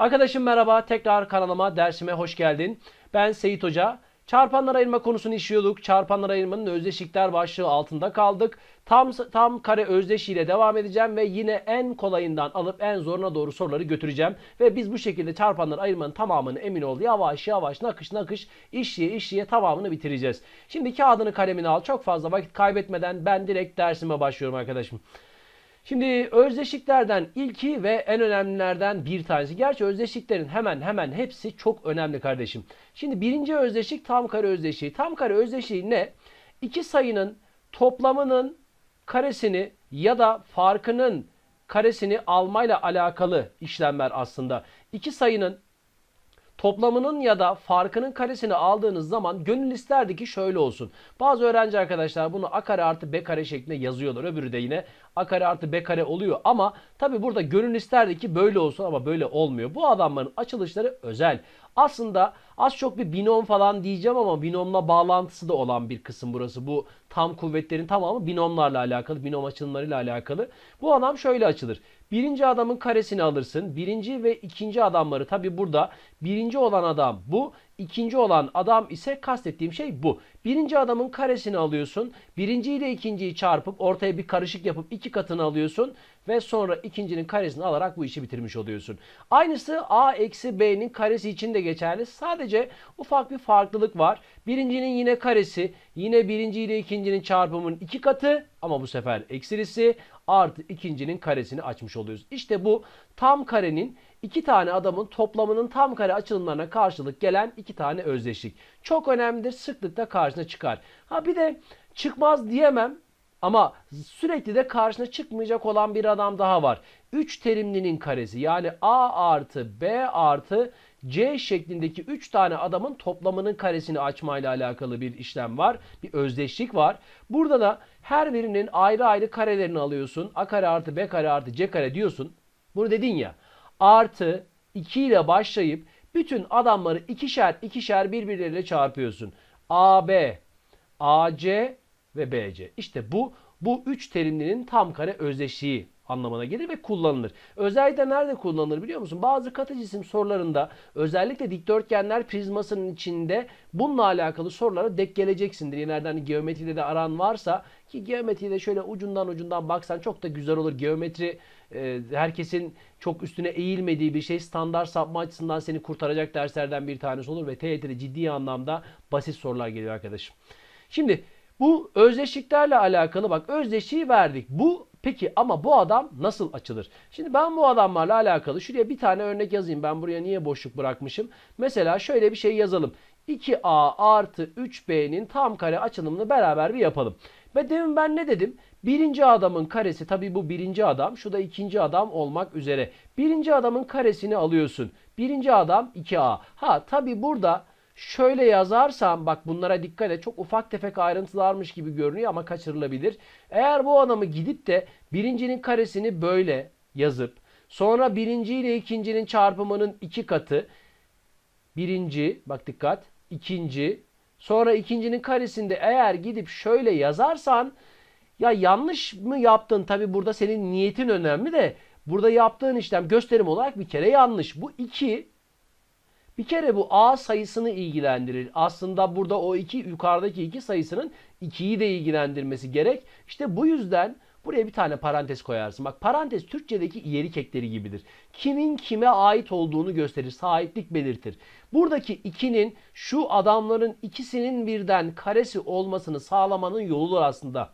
Arkadaşım merhaba. Tekrar kanalıma, dersime hoş geldin. Ben Seyit Hoca. Çarpanlar ayırma konusunu işliyorduk. Çarpanlar ayırmanın özdeşikler başlığı altında kaldık. Tam tam kare özdeşiyle devam edeceğim ve yine en kolayından alıp en zoruna doğru soruları götüreceğim. Ve biz bu şekilde çarpanlar ayırmanın tamamını emin ol yavaş yavaş nakış nakış işliye işliye tamamını bitireceğiz. Şimdi kağıdını kalemini al. Çok fazla vakit kaybetmeden ben direkt dersime başlıyorum arkadaşım. Şimdi özdeşliklerden ilki ve en önemlilerden bir tanesi. Gerçi özdeşliklerin hemen hemen hepsi çok önemli kardeşim. Şimdi birinci özdeşlik tam kare özdeşliği. Tam kare özdeşliği ne? İki sayının toplamının karesini ya da farkının karesini almayla alakalı işlemler aslında. İki sayının toplamının ya da farkının karesini aldığınız zaman gönül isterdi ki şöyle olsun. Bazı öğrenci arkadaşlar bunu a kare artı b kare şeklinde yazıyorlar. Öbürü de yine a kare artı b kare oluyor. Ama tabi burada gönül isterdi ki böyle olsun ama böyle olmuyor. Bu adamların açılışları özel. Aslında az çok bir binom falan diyeceğim ama binomla bağlantısı da olan bir kısım burası. Bu tam kuvvetlerin tamamı binomlarla alakalı, binom açılımlarıyla alakalı. Bu adam şöyle açılır. Birinci adamın karesini alırsın. Birinci ve ikinci adamları tabi burada birinci olan adam bu. ikinci olan adam ise kastettiğim şey bu. Birinci adamın karesini alıyorsun. Birinci ile ikinciyi çarpıp ortaya bir karışık yapıp iki katını alıyorsun. Ve sonra ikincinin karesini alarak bu işi bitirmiş oluyorsun. Aynısı a eksi b'nin karesi için de geçerli. Sadece ufak bir farklılık var. Birincinin yine karesi yine birinci ile ikincinin çarpımının iki katı ama bu sefer eksilisi artı ikincinin karesini açmış oluyoruz. İşte bu tam karenin iki tane adamın toplamının tam kare açılımlarına karşılık gelen iki tane özdeşlik. Çok önemlidir. Sıklıkla karşına çıkar. Ha bir de çıkmaz diyemem. Ama sürekli de karşına çıkmayacak olan bir adam daha var. 3 terimlinin karesi yani A artı B artı C şeklindeki 3 tane adamın toplamının karesini açmayla alakalı bir işlem var. Bir özdeşlik var. Burada da her birinin ayrı ayrı karelerini alıyorsun. A kare artı B kare artı C kare diyorsun. Bunu dedin ya. Artı 2 ile başlayıp bütün adamları ikişer ikişer birbirleriyle çarpıyorsun. AB, AC ve BC. İşte bu bu üç terimlinin tam kare özdeşliği anlamına gelir ve kullanılır. Özellikle nerede kullanılır biliyor musun? Bazı katı cisim sorularında özellikle dikdörtgenler prizmasının içinde bununla alakalı sorulara dek geleceksindir. Yeniden hani geometride de aran varsa ki geometride şöyle ucundan ucundan baksan çok da güzel olur. Geometri e, herkesin çok üstüne eğilmediği bir şey. Standart sapma açısından seni kurtaracak derslerden bir tanesi olur ve TYT'de ciddi anlamda basit sorular geliyor arkadaşım. Şimdi bu özdeşliklerle alakalı bak özdeşliği verdik. Bu peki ama bu adam nasıl açılır? Şimdi ben bu adamlarla alakalı şuraya bir tane örnek yazayım. Ben buraya niye boşluk bırakmışım? Mesela şöyle bir şey yazalım. 2a artı 3b'nin tam kare açılımını beraber bir yapalım. Ve demin ben ne dedim? Birinci adamın karesi tabi bu birinci adam şu da ikinci adam olmak üzere. Birinci adamın karesini alıyorsun. Birinci adam 2a. Ha tabi burada şöyle yazarsam bak bunlara dikkat et çok ufak tefek ayrıntılarmış gibi görünüyor ama kaçırılabilir. Eğer bu adamı gidip de birincinin karesini böyle yazıp sonra birinci ile ikincinin çarpımının iki katı birinci bak dikkat ikinci sonra ikincinin karesinde eğer gidip şöyle yazarsan ya yanlış mı yaptın tabi burada senin niyetin önemli de burada yaptığın işlem gösterim olarak bir kere yanlış. Bu iki bir kere bu A sayısını ilgilendirir. Aslında burada o iki yukarıdaki iki sayısının 2'yi de ilgilendirmesi gerek. İşte bu yüzden buraya bir tane parantez koyarsın. Bak parantez Türkçedeki iyerik ekleri gibidir. Kimin kime ait olduğunu gösterir. Sahiplik belirtir. Buradaki 2'nin şu adamların ikisinin birden karesi olmasını sağlamanın yoludur aslında.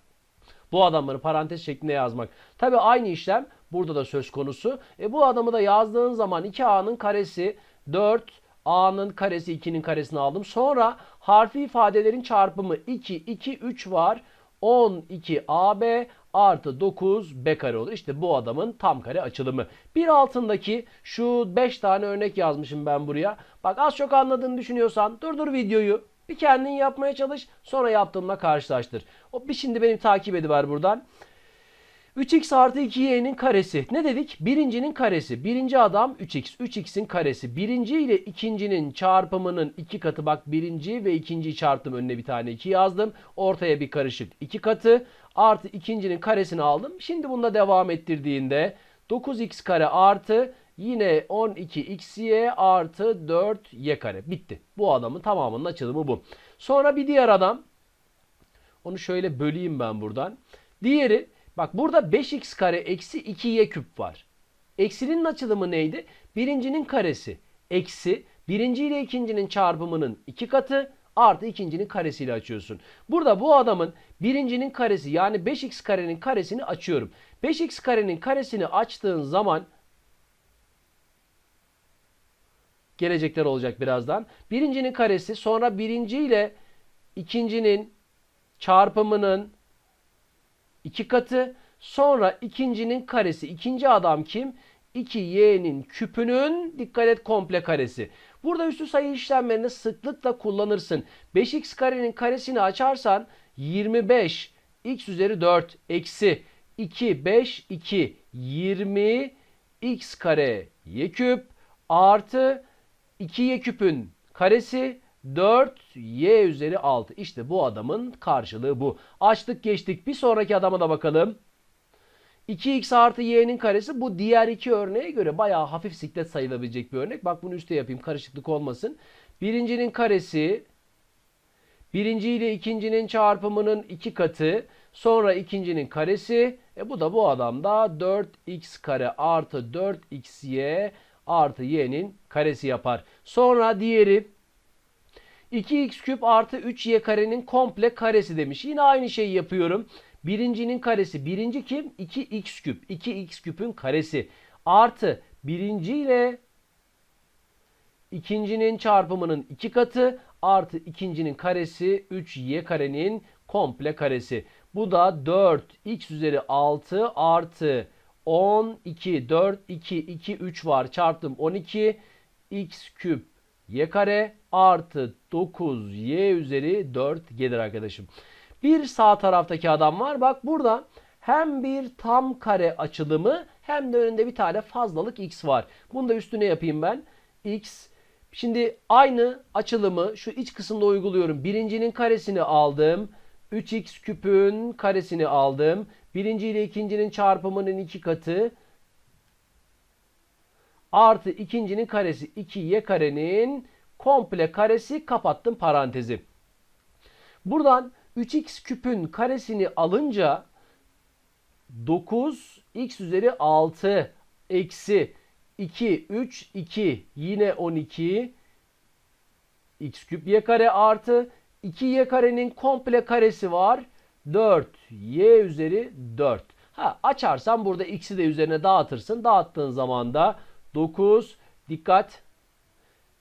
Bu adamları parantez şeklinde yazmak. Tabi aynı işlem burada da söz konusu. E bu adamı da yazdığın zaman 2A'nın karesi 4 A'nın karesi 2'nin karesini aldım. Sonra harfi ifadelerin çarpımı 2, 2, 3 var. 12 AB artı 9 B kare olur. İşte bu adamın tam kare açılımı. Bir altındaki şu 5 tane örnek yazmışım ben buraya. Bak az çok anladığını düşünüyorsan durdur videoyu. Bir kendin yapmaya çalış. Sonra yaptığımla karşılaştır. O bir şimdi beni takip ediver buradan. 3x artı 2y'nin karesi. Ne dedik? Birincinin karesi. Birinci adam 3x. 3x'in karesi. Birinci ile ikincinin çarpımının iki katı. Bak birinci ve ikinciyi çarptım. Önüne bir tane 2 yazdım. Ortaya bir karışık iki katı. Artı ikincinin karesini aldım. Şimdi bunda devam ettirdiğinde 9x kare artı Yine 12xy artı 4y kare. Bitti. Bu adamın tamamının açılımı bu. Sonra bir diğer adam. Onu şöyle böleyim ben buradan. Diğeri bak burada 5x kare eksi 2y küp var. Eksinin açılımı neydi? Birincinin karesi eksi birinci ile ikincinin çarpımının iki katı artı ikincinin karesiyle açıyorsun. Burada bu adamın birincinin karesi yani 5x karenin karesini açıyorum. 5x karenin karesini açtığın zaman gelecekler olacak birazdan. Birincinin karesi sonra birinci ile ikincinin çarpımının iki katı sonra ikincinin karesi. İkinci adam kim? 2y'nin küpünün dikkat et komple karesi. Burada üstü sayı işlemlerini sıklıkla kullanırsın. 5x karenin karesini açarsan 25 x üzeri 4 eksi 2 5 2 20 x kare y küp artı 2y küpün karesi 4y üzeri 6. İşte bu adamın karşılığı bu. Açtık geçtik. Bir sonraki adama da bakalım. 2x artı y'nin karesi bu diğer iki örneğe göre bayağı hafif siklet sayılabilecek bir örnek. Bak bunu üste yapayım karışıklık olmasın. Birincinin karesi birinci ile ikincinin çarpımının iki katı sonra ikincinin karesi. E bu da bu adamda 4x kare artı 4xy artı y'nin karesi yapar. Sonra diğeri 2x küp artı 3y karenin komple karesi demiş. Yine aynı şeyi yapıyorum. Birincinin karesi. Birinci kim? 2x küp. 2x küpün karesi. Artı birinci ile ikincinin çarpımının iki katı artı ikincinin karesi 3y karenin komple karesi. Bu da 4 x üzeri 6 artı 12 4 2 2 3 var çarptım 12 x küp y kare artı 9 y üzeri 4 gelir arkadaşım. Bir sağ taraftaki adam var. Bak burada hem bir tam kare açılımı hem de önünde bir tane fazlalık x var. Bunu da üstüne yapayım ben. x Şimdi aynı açılımı şu iç kısımda uyguluyorum. Birincinin karesini aldım. 3x küpün karesini aldım. Birinci ile ikincinin çarpımının iki katı. Artı ikincinin karesi 2y karenin komple karesi kapattım parantezi. Buradan 3x küpün karesini alınca 9 x üzeri 6 eksi 2 3 2 yine 12 x küp y kare artı 2y karenin komple karesi var. 4 y üzeri 4. Ha açarsan burada x'i de üzerine dağıtırsın. Dağıttığın zaman da 9 dikkat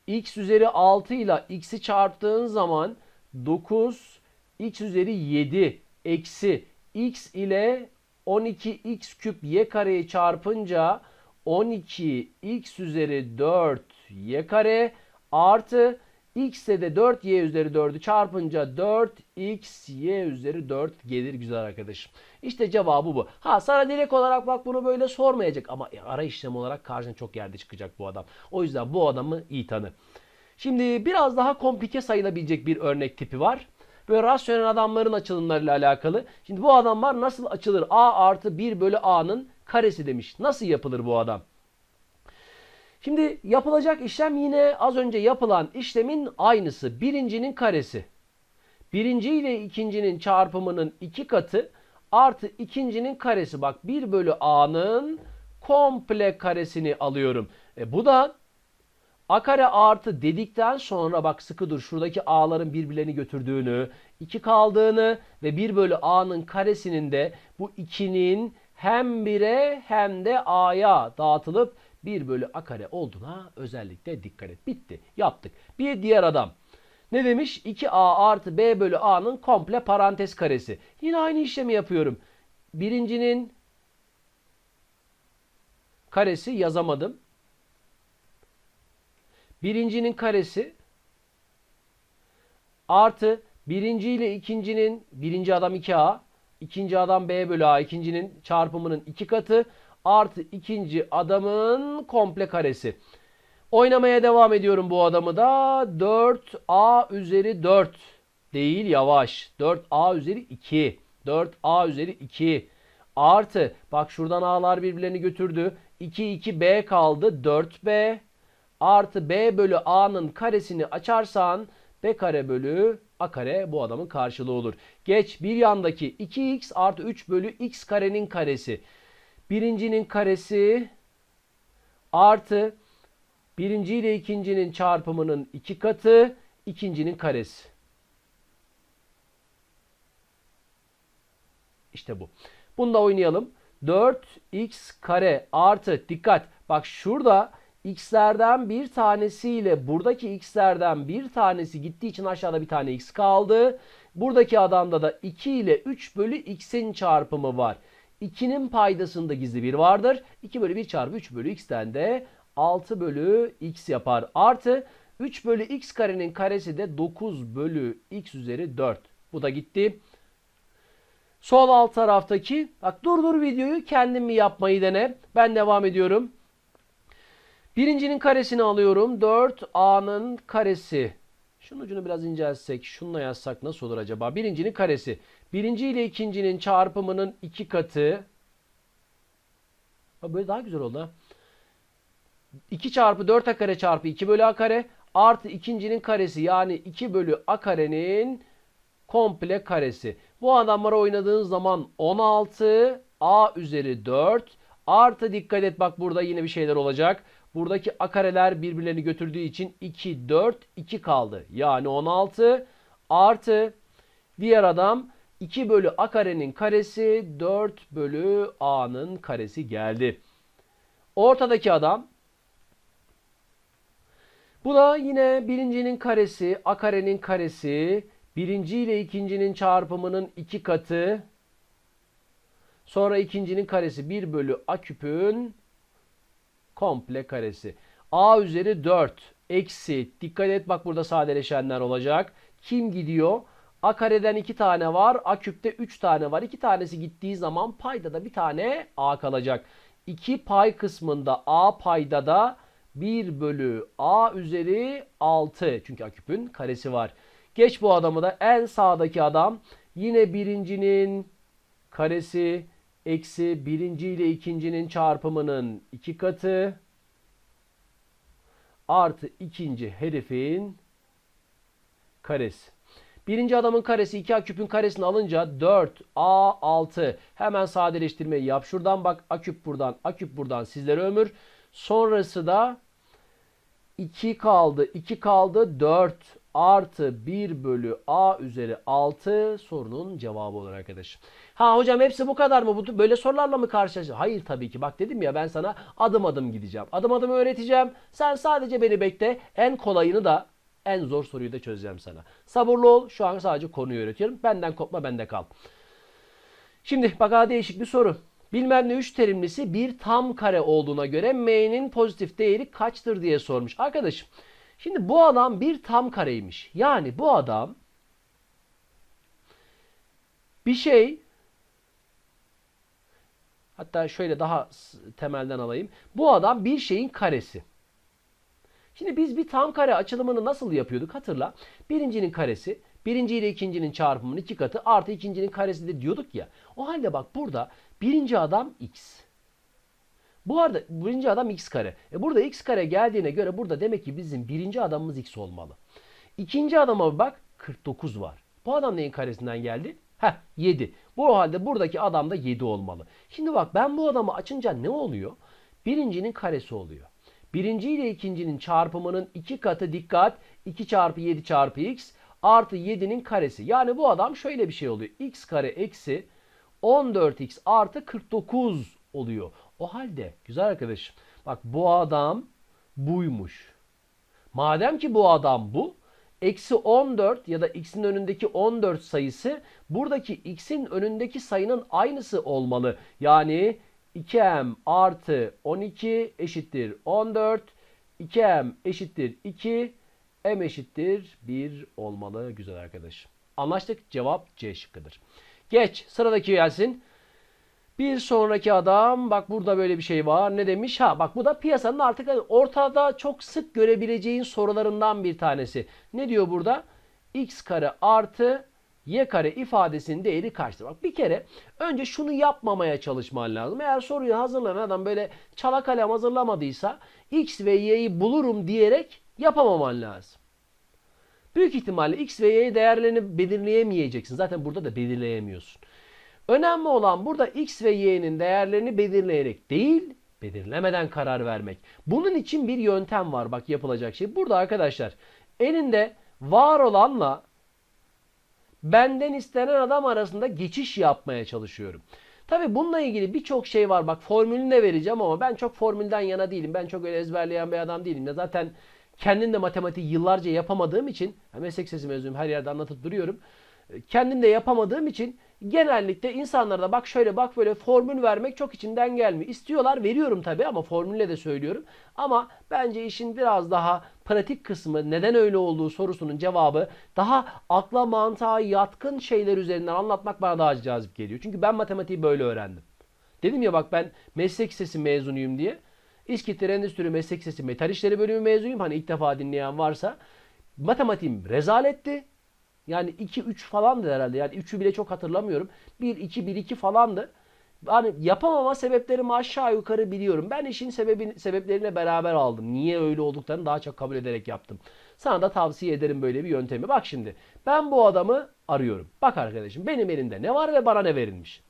x üzeri 6 ile x'i çarptığın zaman 9 x üzeri 7 eksi x ile 12x küp y kareyi çarpınca 12x üzeri 4 y kare artı x'e de 4y üzeri 4'ü çarpınca 4x y üzeri 4 gelir güzel arkadaşım. İşte cevabı bu. Ha sana direkt olarak bak bunu böyle sormayacak ama ara işlem olarak karşına çok yerde çıkacak bu adam. O yüzden bu adamı iyi tanı. Şimdi biraz daha komplike sayılabilecek bir örnek tipi var. Böyle rasyonel adamların açılımlarıyla alakalı. Şimdi bu adamlar nasıl açılır? A artı 1 bölü A'nın karesi demiş. Nasıl yapılır bu adam? Şimdi yapılacak işlem yine az önce yapılan işlemin aynısı. Birincinin karesi. Birinci ile ikincinin çarpımının iki katı artı ikincinin karesi. Bak 1 bölü A'nın komple karesini alıyorum. E bu da A kare artı dedikten sonra bak sıkı dur şuradaki a'ların birbirlerini götürdüğünü, 2 kaldığını ve 1 bölü a'nın karesinin de bu 2'nin hem 1'e hem de a'ya dağıtılıp 1 bölü a kare olduğuna özellikle dikkat et. Bitti. Yaptık. Bir diğer adam. Ne demiş? 2a artı b bölü a'nın komple parantez karesi. Yine aynı işlemi yapıyorum. Birincinin karesi yazamadım. Birincinin karesi artı birinci ile ikincinin birinci adam 2a ikinci adam b bölü a ikincinin çarpımının iki katı artı ikinci adamın komple karesi. Oynamaya devam ediyorum bu adamı da. 4a üzeri 4 değil yavaş. 4a üzeri 2 4a üzeri 2 artı bak şuradan a'lar birbirlerini götürdü. 2 2 b kaldı. 4b artı b bölü a'nın karesini açarsan b kare bölü a kare bu adamın karşılığı olur. Geç bir yandaki 2x artı 3 bölü x karenin karesi. Birincinin karesi artı birinci ile ikincinin çarpımının iki katı ikincinin karesi. İşte bu. Bunu da oynayalım. 4x kare artı dikkat bak şurada x'lerden bir tanesiyle buradaki x'lerden bir tanesi gittiği için aşağıda bir tane x kaldı. Buradaki adamda da 2 ile 3 bölü x'in çarpımı var. 2'nin paydasında gizli bir vardır. 2 bölü 1 çarpı 3 bölü x'ten de 6 bölü x yapar. Artı 3 bölü x karenin karesi de 9 bölü x üzeri 4. Bu da gitti. Sol alt taraftaki bak durdur videoyu kendin mi yapmayı dene. Ben devam ediyorum. Birincinin karesini alıyorum. 4a'nın karesi. Şunun ucunu biraz inceltsek, şununla yazsak nasıl olur acaba? Birincinin karesi. Birinci ile ikincinin çarpımının iki katı. Böyle daha güzel oldu ha. 2 çarpı 4 a kare çarpı 2 bölü a kare artı ikincinin karesi yani 2 bölü a karenin komple karesi. Bu adamlara oynadığın zaman 16 a üzeri 4 artı dikkat et bak burada yine bir şeyler olacak. Buradaki a kareler birbirlerini götürdüğü için 2 4 2 kaldı. Yani 16 artı diğer adam 2 bölü a karenin karesi 4 bölü a'nın karesi geldi. Ortadaki adam bu da yine birincinin karesi, a karenin karesi, birinci ile ikincinin çarpımının iki katı, sonra ikincinin karesi 1 bölü a küpün komple karesi. a üzeri 4 eksi, dikkat et bak burada sadeleşenler olacak. Kim gidiyor? A kareden 2 tane var, a küpte 3 tane var. 2 tanesi gittiği zaman payda da bir tane a kalacak. 2 pay kısmında a payda da 1 bölü a üzeri 6. Çünkü a küpün karesi var. Geç bu adamı da en sağdaki adam yine birincinin karesi eksi birinci ile ikincinin çarpımının iki katı artı ikinci herifin karesi. Birinci adamın karesi 2a küpün karesini alınca 4a6 hemen sadeleştirmeyi yap. Şuradan bak a küp buradan a küp buradan sizlere ömür. Sonrası da 2 kaldı 2 kaldı 4 artı 1 bölü a üzeri 6 sorunun cevabı olur arkadaşım. Ha hocam hepsi bu kadar mı? Böyle sorularla mı karşılaşacağız? Hayır tabii ki. Bak dedim ya ben sana adım adım gideceğim. Adım adım öğreteceğim. Sen sadece beni bekle. En kolayını da en zor soruyu da çözeceğim sana. Sabırlı ol. Şu an sadece konuyu öğretiyorum. Benden kopma bende kal. Şimdi bak daha değişik bir soru. Bilmem ne 3 terimlisi bir tam kare olduğuna göre m'nin pozitif değeri kaçtır diye sormuş. Arkadaşım şimdi bu adam bir tam kareymiş. Yani bu adam bir şey hatta şöyle daha temelden alayım. Bu adam bir şeyin karesi. Şimdi biz bir tam kare açılımını nasıl yapıyorduk hatırla. Birincinin karesi birinci ile ikincinin çarpımının iki katı artı ikincinin karesi diyorduk ya. O halde bak burada birinci adam x. Bu arada birinci adam x kare. E burada x kare geldiğine göre burada demek ki bizim birinci adamımız x olmalı. İkinci adama bak 49 var. Bu adam neyin karesinden geldi? Heh 7. Bu halde buradaki adam da 7 olmalı. Şimdi bak ben bu adamı açınca ne oluyor? Birincinin karesi oluyor. Birinci ile ikincinin çarpımının iki katı dikkat 2 çarpı 7 çarpı x artı 7'nin karesi. Yani bu adam şöyle bir şey oluyor. x kare eksi 14x artı 49 oluyor. O halde güzel arkadaşım bak bu adam buymuş. Madem ki bu adam bu eksi 14 ya da x'in önündeki 14 sayısı buradaki x'in önündeki sayının aynısı olmalı. Yani 2m artı 12 eşittir 14. 2m eşittir 2. m eşittir 1 olmalı güzel arkadaşım. Anlaştık. Cevap C şıkkıdır. Geç. Sıradaki gelsin. Bir sonraki adam bak burada böyle bir şey var. Ne demiş? Ha bak bu da piyasanın artık ortada çok sık görebileceğin sorularından bir tanesi. Ne diyor burada? x kare artı y kare ifadesinin değeri kaçtır? Bak bir kere önce şunu yapmamaya çalışman lazım. Eğer soruyu hazırlayan adam böyle çala kalem hazırlamadıysa x ve y'yi bulurum diyerek yapamaman lazım. Büyük ihtimalle x ve y değerlerini belirleyemeyeceksin. Zaten burada da belirleyemiyorsun. Önemli olan burada x ve y'nin değerlerini belirleyerek değil, belirlemeden karar vermek. Bunun için bir yöntem var bak yapılacak şey. Burada arkadaşlar elinde var olanla benden istenen adam arasında geçiş yapmaya çalışıyorum. Tabi bununla ilgili birçok şey var. Bak formülünü de vereceğim ama ben çok formülden yana değilim. Ben çok öyle ezberleyen bir adam değilim. Ya zaten kendim de matematiği yıllarca yapamadığım için meslek sesi mezunuyum her yerde anlatıp duruyorum. Kendim de yapamadığım için genellikle insanlara da bak şöyle bak böyle formül vermek çok içimden gelmiyor. İstiyorlar veriyorum tabi ama formülle de söylüyorum. Ama bence işin biraz daha pratik kısmı neden öyle olduğu sorusunun cevabı daha akla mantığa yatkın şeyler üzerinden anlatmak bana daha cazip geliyor. Çünkü ben matematiği böyle öğrendim. Dedim ya bak ben meslek lisesi mezunuyum diye. İskitler Endüstri Meslek Lisesi Metal İşleri bölümü mezunuyum. Hani ilk defa dinleyen varsa. Matematiğim rezaletti. Yani 2-3 falandı herhalde. Yani 3'ü bile çok hatırlamıyorum. 1-2-1-2 falandı. Hani yapamama sebeplerimi aşağı yukarı biliyorum. Ben işin sebebini, sebeplerine beraber aldım. Niye öyle olduklarını daha çok kabul ederek yaptım. Sana da tavsiye ederim böyle bir yöntemi. Bak şimdi ben bu adamı arıyorum. Bak arkadaşım benim elimde ne var ve bana ne verilmiş.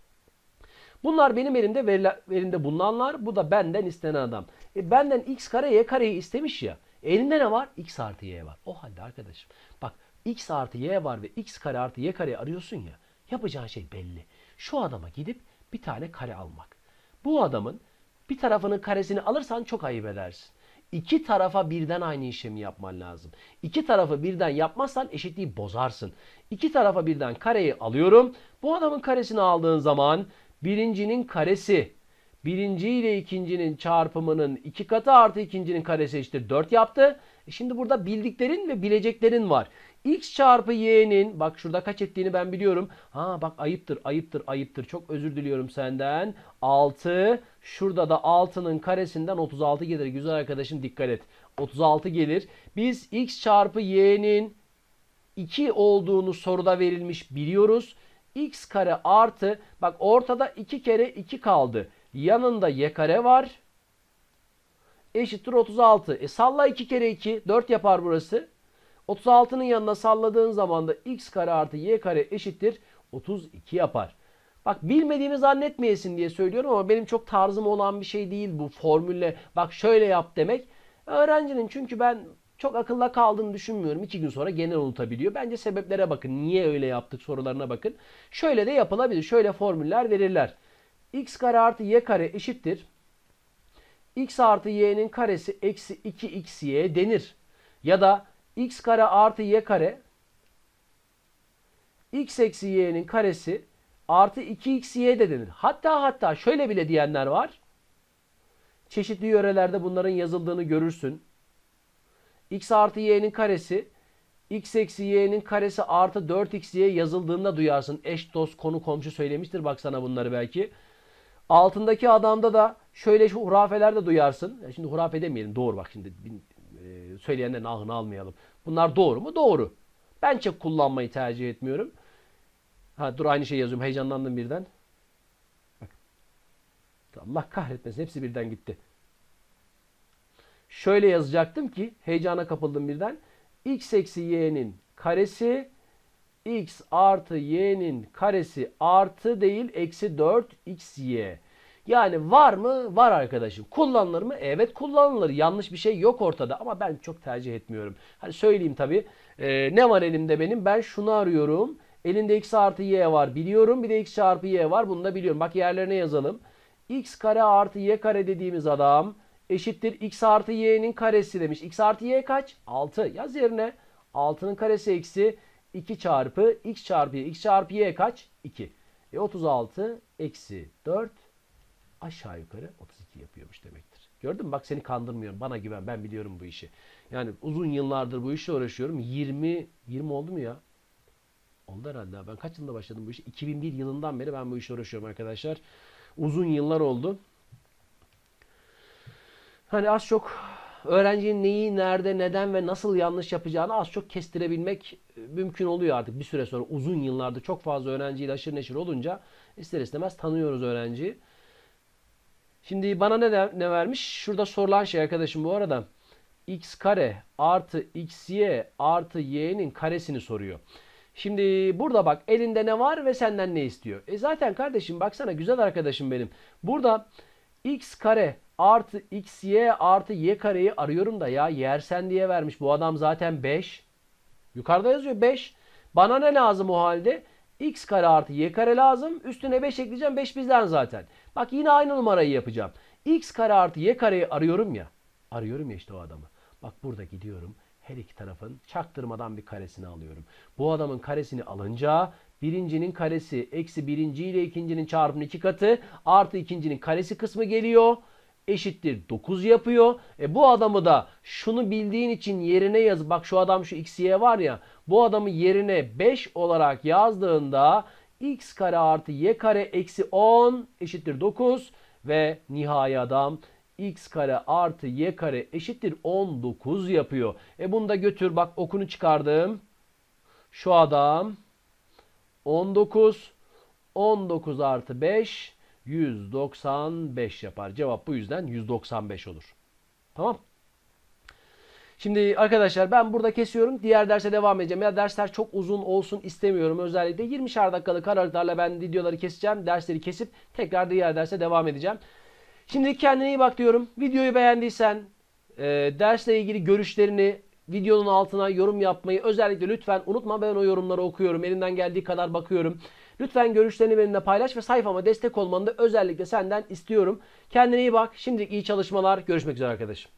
Bunlar benim elimde verimde bulunanlar. Bu da benden istenen adam. E benden x kare y kareyi istemiş ya. Elinde ne var? x artı y var. O halde arkadaşım. Bak x artı y var ve x kare artı y kareyi arıyorsun ya. Yapacağın şey belli. Şu adama gidip bir tane kare almak. Bu adamın bir tarafının karesini alırsan çok ayıp edersin. İki tarafa birden aynı işlemi yapman lazım. İki tarafı birden yapmazsan eşitliği bozarsın. İki tarafa birden kareyi alıyorum. Bu adamın karesini aldığın zaman birincinin karesi birinci ile ikincinin çarpımının iki katı artı ikincinin karesi eşittir 4 yaptı. E şimdi burada bildiklerin ve bileceklerin var. X çarpı y'nin bak şurada kaç ettiğini ben biliyorum. Ha bak ayıptır ayıptır ayıptır çok özür diliyorum senden. 6 şurada da 6'nın karesinden 36 gelir. Güzel arkadaşım dikkat et. 36 gelir. Biz x çarpı y'nin 2 olduğunu soruda verilmiş biliyoruz x kare artı bak ortada 2 kere 2 kaldı. Yanında y kare var. Eşittir 36. E salla 2 kere 2 4 yapar burası. 36'nın yanına salladığın zaman da x kare artı y kare eşittir 32 yapar. Bak bilmediğimi zannetmeyesin diye söylüyorum ama benim çok tarzım olan bir şey değil bu formülle bak şöyle yap demek. Öğrencinin çünkü ben çok akılla kaldığını düşünmüyorum. İki gün sonra genel unutabiliyor. Bence sebeplere bakın. Niye öyle yaptık sorularına bakın. Şöyle de yapılabilir. Şöyle formüller verirler. x kare artı y kare eşittir. x artı y'nin karesi eksi 2xy denir. Ya da x kare artı y kare x eksi y'nin karesi artı 2xy de denir. Hatta hatta şöyle bile diyenler var. Çeşitli yörelerde bunların yazıldığını görürsün x artı y'nin karesi x eksi y'nin karesi artı 4xy yazıldığında duyarsın. Eş, dost, konu, komşu söylemiştir bak sana bunları belki. Altındaki adamda da şöyle şu hurafeler de duyarsın. Ya şimdi hurafe demeyelim doğru bak şimdi söyleyenlerin ahını almayalım. Bunlar doğru mu? Doğru. Ben çok kullanmayı tercih etmiyorum. Ha dur aynı şey yazıyorum. Heyecanlandım birden. Bak. Allah kahretmesin. Hepsi birden gitti şöyle yazacaktım ki heyecana kapıldım birden. x eksi y'nin karesi x artı y'nin karesi artı değil eksi 4 xy. Yani var mı? Var arkadaşım. Kullanılır mı? Evet kullanılır. Yanlış bir şey yok ortada ama ben çok tercih etmiyorum. Hani söyleyeyim tabi. Ee, ne var elimde benim? Ben şunu arıyorum. Elinde x artı y var biliyorum. Bir de x çarpı y var. Bunu da biliyorum. Bak yerlerine yazalım. x kare artı y kare dediğimiz adam eşittir x artı y'nin karesi demiş. x artı y kaç? 6. Yaz yerine 6'nın karesi eksi 2 çarpı x çarpı y. x çarpı y kaç? 2. E 36 eksi 4 aşağı yukarı 32 yapıyormuş demektir. Gördün mü? Bak seni kandırmıyorum. Bana güven. Ben biliyorum bu işi. Yani uzun yıllardır bu işle uğraşıyorum. 20 20 oldu mu ya? Oldu herhalde. Ben kaç yılında başladım bu işi? 2001 yılından beri ben bu işle uğraşıyorum arkadaşlar. Uzun yıllar oldu. Hani az çok öğrencinin neyi, nerede, neden ve nasıl yanlış yapacağını az çok kestirebilmek e, mümkün oluyor artık bir süre sonra. Uzun yıllarda çok fazla öğrenciyle aşırı neşir olunca ister istemez tanıyoruz öğrenciyi. Şimdi bana ne, ne vermiş? Şurada sorulan şey arkadaşım bu arada. x kare artı xy artı y'nin karesini soruyor. Şimdi burada bak elinde ne var ve senden ne istiyor? E zaten kardeşim baksana güzel arkadaşım benim. Burada x kare artı xy artı y kareyi arıyorum da ya yersen diye vermiş. Bu adam zaten 5. Yukarıda yazıyor 5. Bana ne lazım o halde? X kare artı y kare lazım. Üstüne 5 ekleyeceğim. 5 bizden zaten. Bak yine aynı numarayı yapacağım. x kare artı y kareyi arıyorum ya. Arıyorum ya işte o adamı. Bak burada gidiyorum. Her iki tarafın çaktırmadan bir karesini alıyorum. Bu adamın karesini alınca birincinin karesi eksi birinci ile ikincinin çarpımının iki katı artı ikincinin karesi kısmı geliyor eşittir 9 yapıyor. E bu adamı da şunu bildiğin için yerine yaz. Bak şu adam şu xy var ya. Bu adamı yerine 5 olarak yazdığında x kare artı y kare eksi 10 eşittir 9 ve nihai adam x kare artı y kare eşittir 19 yapıyor. E bunu da götür bak okunu çıkardım. Şu adam 19 19 artı 5 195 yapar. Cevap bu yüzden 195 olur. Tamam. Şimdi arkadaşlar ben burada kesiyorum. Diğer derse devam edeceğim. Ya dersler çok uzun olsun istemiyorum. Özellikle 20'şer dakikalık aralıklarla ben videoları keseceğim. Dersleri kesip tekrar diğer derse devam edeceğim. Şimdi kendine iyi bak diyorum. Videoyu beğendiysen e, dersle ilgili görüşlerini videonun altına yorum yapmayı özellikle lütfen unutma. Ben o yorumları okuyorum. Elimden geldiği kadar bakıyorum. Lütfen görüşlerini benimle paylaş ve sayfama destek olmanı da özellikle senden istiyorum. Kendine iyi bak. Şimdilik iyi çalışmalar. Görüşmek üzere arkadaşım.